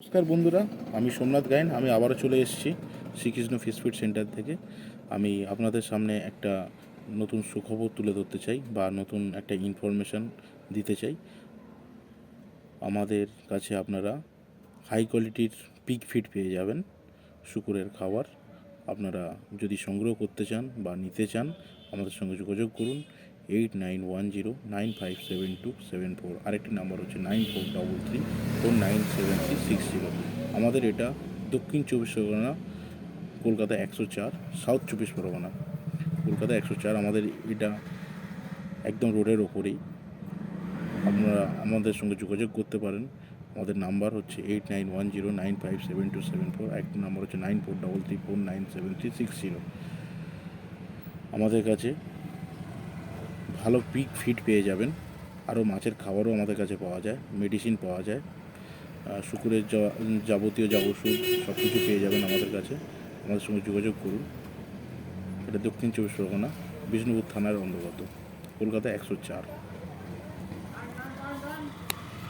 নমস্কার বন্ধুরা, আমি সোমনাথ গায়েন আমি আবারও চলে এসেছি শ্রীকৃষ্ণ ফিশ ফুড সেন্টার থেকে। আমি আপনাদের সামনে একটা নতুন সুখবর তুলে ধরতে চাই বা নতুন একটা ইনফরমেশান দিতে চাই। আমাদের কাছে আপনারা হাই কোয়ালিটির পিক ফিড পেয়ে যাবেন, শুকুরের খাবার। আপনারা যদি সংগ্রহ করতে চান বা নিতে চান, আমাদের সঙ্গে যোগাযোগ করুন। Eight nine one zero nine five seven two seven four আরেকটি নাম্বার হচ্ছে nine four double three four nine seven three six zero আমাদের এটা দক্ষিণ চব্বিশ পরগনা, কলকাতা একশো চার সাউথ চব্বিশ পরগনা। কলকাতা একশো চার আমাদের এটা একদম রোডের ওপরেই। আপনারা আমাদের সঙ্গে যোগাযোগ করতে পারেন। আমাদের নাম্বার হচ্ছে eight nine one zero nine five seven two seven four একটা নাম্বার হচ্ছে nine four double three four nine seven three six zero আমাদের কাছে ভালো পিক ফিট পেয়ে যাবেন। আরও মাছের খাবারও আমাদের কাছে পাওয়া যায় মেডিসিন পাওয়া যায়। শুকুরের যাবতীয় যা ওষুধ সব কিছু পেয়ে যাবেন আমাদের কাছে। আমাদের সঙ্গে যোগাযোগ করুন। এটা দক্ষিণ চব্বিশ পরগনা, বিষ্ণুপুর থানার অন্তর্গত, কলকাতা একশো চার।